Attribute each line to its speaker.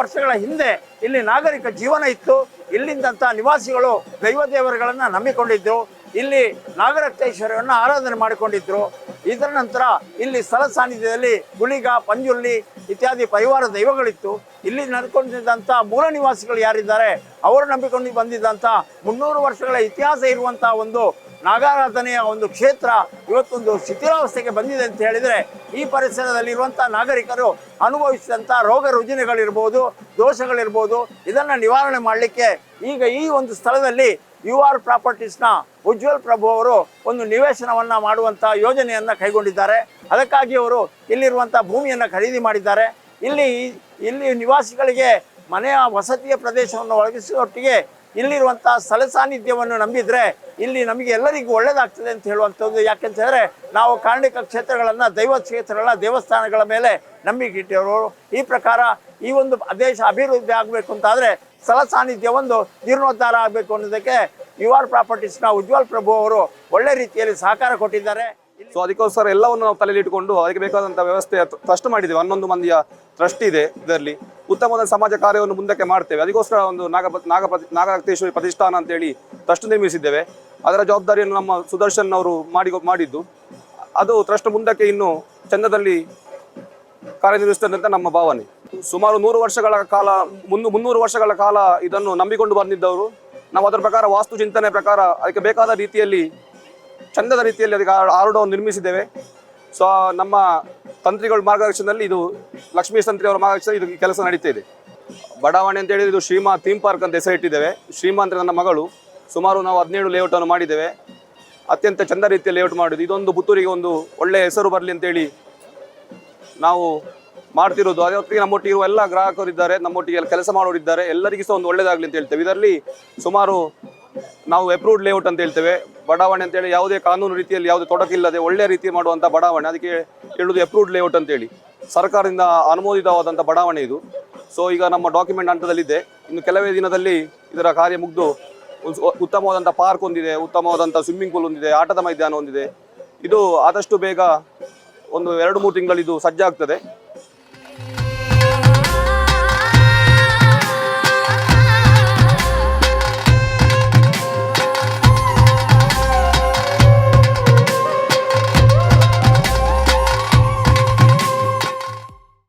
Speaker 1: ವರ್ಷಗಳ ಹಿಂದೆ ಇಲ್ಲಿ ನಾಗರಿಕ ಜೀವನ ಇತ್ತು. ಇಲ್ಲಿಂದಂಥ ನಿವಾಸಿಗಳು ದೈವ ದೇವರುಗಳನ್ನು ನಂಬಿಕೊಂಡಿದ್ರು ಇಲ್ಲಿ ನಾಗರಕ್ತೇಶ್ವರವನ್ನು ಆರಾಧನೆ ಮಾಡಿಕೊಂಡಿದ್ದರು ಇದರ ನಂತರ ಇಲ್ಲಿ ಸ್ಥಳ ಸಾನ್ನಿಧ್ಯದಲ್ಲಿ ಗುಳಿಗ ಪಂಜುರ್ಲಿ ಇತ್ಯಾದಿ ಪರಿವಾರ ದೈವಗಳಿತ್ತು. ಇಲ್ಲಿ ನಡ್ಕೊಂಡಿದ್ದಂಥ ಮೂಲ ನಿವಾಸಿಗಳು ಯಾರಿದ್ದಾರೆ? ಅವರು ನಂಬಿಕೊಂಡು ಬಂದಿದ್ದಂಥ ಮುನ್ನೂರು ವರ್ಷಗಳ ಇತಿಹಾಸ ಇರುವಂಥ ಒಂದು ನಾಗಾರಾಧನೆಯ ಒಂದು ಕ್ಷೇತ್ರ ಇವತ್ತೊಂದು ಶಿಥಿಲಾವಸ್ಥೆಗೆ ಬಂದಿದೆ ಅಂತ ಹೇಳಿದರೆ ಈ ಪರಿಸರದಲ್ಲಿರುವಂಥ ನಾಗರಿಕರು ಅನುಭವಿಸಿದಂಥ ರೋಗ ರುಜಿನಗಳಿರ್ಬೋದು, ದೋಷಗಳಿರ್ಬೋದು, ಇದನ್ನು ನಿವಾರಣೆ ಮಾಡಲಿಕ್ಕೆ ಈಗ ಈ ಒಂದು ಸ್ಥಳದಲ್ಲಿ ಯು ಆರ್ ಪ್ರಾಪರ್ಟೀಸ್ನ ಉಜ್ವಲ್ ಪ್ರಭು ಅವರು ಒಂದು ನಿವೇಶನವನ್ನು ಮಾಡುವಂಥ ಯೋಜನೆಯನ್ನು ಕೈಗೊಂಡಿದ್ದಾರೆ. ಅದಕ್ಕಾಗಿ ಅವರು ಇಲ್ಲಿರುವಂಥ ಭೂಮಿಯನ್ನು ಖರೀದಿ ಮಾಡಿದ್ದಾರೆ. ಇಲ್ಲಿ ಇಲ್ಲಿ ನಿವಾಸಿಗಳಿಗೆ ಮನೆಯ ವಸತಿಯ ಪ್ರದೇಶವನ್ನು ಒದಗಿಸುವೊಟ್ಟಿಗೆ ಇಲ್ಲಿರುವಂತಹ ಸ್ಥಳ ಸಾನ್ನಿಧ್ಯವನ್ನು ನಂಬಿದ್ರೆ ಇಲ್ಲಿ ನಮಗೆ ಎಲ್ಲರಿಗೂ ಒಳ್ಳೇದಾಗ್ತದೆ ಅಂತ ಹೇಳುವಂಥದ್ದು. ಯಾಕೆಂತ ಹೇಳಿದ್ರೆ ನಾವು ಕಾರಣಿಕ ಕ್ಷೇತ್ರಗಳನ್ನು, ದೈವ ಕ್ಷೇತ್ರಗಳ ದೇವಸ್ಥಾನಗಳ ಮೇಲೆ ನಂಬಿಕೆ ಇಟ್ಟಿರೋರು. ಈ ಪ್ರಕಾರ ಈ ಒಂದು ದೇಶ ಅಭಿವೃದ್ಧಿ ಆಗಬೇಕು ಅಂತಾದರೆ ಸ್ಥಳ ಸಾನ್ನಿಧ್ಯ ಒಂದು ಜೀರ್ಣೋದ್ಧಾರ ಆಗಬೇಕು ಅನ್ನೋದಕ್ಕೆ ಯು ಆರ್ ಪ್ರಾಪರ್ಟೀಸ್ನ ಉಜ್ವಲ್ ಪ್ರಭು ಅವರು ಒಳ್ಳೆ ರೀತಿಯಲ್ಲಿ ಸಹಕಾರ ಕೊಟ್ಟಿದ್ದಾರೆ.
Speaker 2: ಸೊ ಅದಕ್ಕೋಸ್ಕರ ಎಲ್ಲವನ್ನು ನಾವು ತಲೆಯಲ್ಲಿ ಇಟ್ಕೊಂಡು ಅದಕ್ಕೆ ಬೇಕಾದಂಥ ವ್ಯವಸ್ಥೆ ಟ್ರಸ್ಟ್ ಮಾಡಿದ್ದೇವೆ. ಹನ್ನೊಂದು ಮಂದಿಯ ಟ್ರಸ್ಟ್ ಇದೆ ಇದರಲ್ಲಿ. ಉತ್ತಮವಾದ ಸಮಾಜ ಕಾರ್ಯವನ್ನು ಮುಂದಕ್ಕೆ ಮಾಡ್ತೇವೆ. ಅದಕ್ಕೋಸ್ಕರ ಒಂದು ನಾಗ ನಾಗ ನಾಗರಕ್ತೇಶ್ವರಿ ಪ್ರತಿಷ್ಠಾನ ಅಂತೇಳಿ ಟ್ರಸ್ಟ್ ನಿರ್ಮಿಸಿದ್ದೇವೆ. ಅದರ ಜವಾಬ್ದಾರಿಯನ್ನು ನಮ್ಮ ಸುದರ್ಶನ್ ಅವರು ಮಾಡಿ ಮಾಡಿದ್ದು. ಅದು ಟ್ರಸ್ಟ್ ಮುಂದಕ್ಕೆ ಇನ್ನು ಚಂದದಲ್ಲಿ ಕಾರ್ಯನಿರ್ವಹಿಸ್ತದೆ ಅಂತ ನಮ್ಮ ಭಾವನೆ. ಸುಮಾರು ನೂರು ವರ್ಷಗಳ ಕಾಲ, ಮುನ್ನೂ ಮುನ್ನೂರು ವರ್ಷಗಳ ಕಾಲ ಇದನ್ನು ನಂಬಿಕೊಂಡು ಬಂದಿದ್ದವರು. ನಾವು ಅದರ ಪ್ರಕಾರ ವಾಸ್ತು ಚಿಂತನೆ ಪ್ರಕಾರ ಅದಕ್ಕೆ ಬೇಕಾದ ರೀತಿಯಲ್ಲಿ, ಚಂದದ ರೀತಿಯಲ್ಲಿ ಅದಕ್ಕೆ ಆರೋಡವನ್ನು ನಿರ್ಮಿಸಿದ್ದೇವೆ. ಸೊ ನಮ್ಮ ತಂತ್ರಿಗಳ ಮಾರ್ಗದರ್ಶನದಲ್ಲಿ ಇದು ಲಕ್ಷ್ಮೀ ತಂತ್ರಿ ಅವರ ಮಾರ್ಗದರ್ಶನ ಇದು ಕೆಲಸ ನಡೀತಾ ಇದೆ. ಬಡಾವಣೆ ಅಂತ ಹೇಳಿದ್ರೆ ಇದು ಶ್ರೀಮಾ ಥೀಮ್ ಪಾರ್ಕ್ ಅಂತ ಹೆಸರಿಟ್ಟಿದ್ದೇವೆ ಶ್ರೀಮಾ ಅಂದರೆ ನನ್ನ ಮಗಳು. ಸುಮಾರು ನಾವು ಹದಿನೇಳು ಲೇಔಟ್ ಅನ್ನು ಮಾಡಿದ್ದೇವೆ. ಅತ್ಯಂತ ಚಂದ ರೀತಿಯ ಲೇಔಟ್ ಮಾಡಿದ್ದು ಇದೊಂದು ಪುತ್ತೂರಿಗೆ ಒಂದು ಒಳ್ಳೆಯ ಹೆಸರು ಬರಲಿ ಅಂತೇಳಿ ನಾವು ಮಾಡ್ತಿರೋದು. ಅದೇ ಹೊತ್ತಿಗೆ ನಮ್ಮೊಟ್ಟಿಗೆ ಇರುವ ಎಲ್ಲ ಗ್ರಾಹಕರು ಇದ್ದಾರೆ. ನಮ್ಮೊಟ್ಟಿಗೆ ಕೆಲಸ ಕೆಲಸ ಮಾಡೋರಿದ್ದಾರೆ ಎಲ್ಲರಿಗೂ ಸಹ ಒಂದು ಒಳ್ಳೆಯದಾಗಲಿ ಅಂತ ಹೇಳ್ತೇವೆ. ಇದರಲ್ಲಿ ಸುಮಾರು ನಾವು ಅಪ್ರೂವ್ಡ್ ಲೇಔಟ್ ಅಂತ ಹೇಳ್ತೇವೆ. ಬಡಾವಣೆ ಅಂತೇಳಿ ಯಾವುದೇ ಕಾನೂನು ರೀತಿಯಲ್ಲಿ ಯಾವುದೇ ತೊಡಕಿಲ್ಲದೆ ಒಳ್ಳೆಯ ರೀತಿ ಮಾಡುವಂಥ ಬಡಾವಣೆ. ಅದಕ್ಕೆ ಹೇಳುವುದು ಅಪ್ರೂವ್ಡ್ ಲೇಔಟ್ ಅಂತೇಳಿ ಸರ್ಕಾರದಿಂದ ಅನುಮೋದಿತವಾದಂಥ ಬಡಾವಣೆ ಇದು. ಸೊ ಈಗ ನಮ್ಮ ಡಾಕ್ಯುಮೆಂಟ್ ಹಂತದಲ್ಲಿದೆ. ಇನ್ನು ಕೆಲವೇ ದಿನದಲ್ಲಿ ಇದರ ಕಾರ್ಯ ಮುಗಿದು ಉತ್ತಮವಾದಂಥ ಪಾರ್ಕ್ ಒಂದಿದೆ ಉತ್ತಮವಾದಂಥ ಸ್ವಿಮ್ಮಿಂಗ್ ಪೂಲ್ ಒಂದಿದೆ, ಆಟದ ಮೈದಾನ ಹೊಂದಿದೆ ಇದು ಆದಷ್ಟು ಬೇಗ ಒಂದು ಎರಡು ಮೂರು ತಿಂಗಳಿದು ಸಜ್ಜಾಗ್ತದೆ.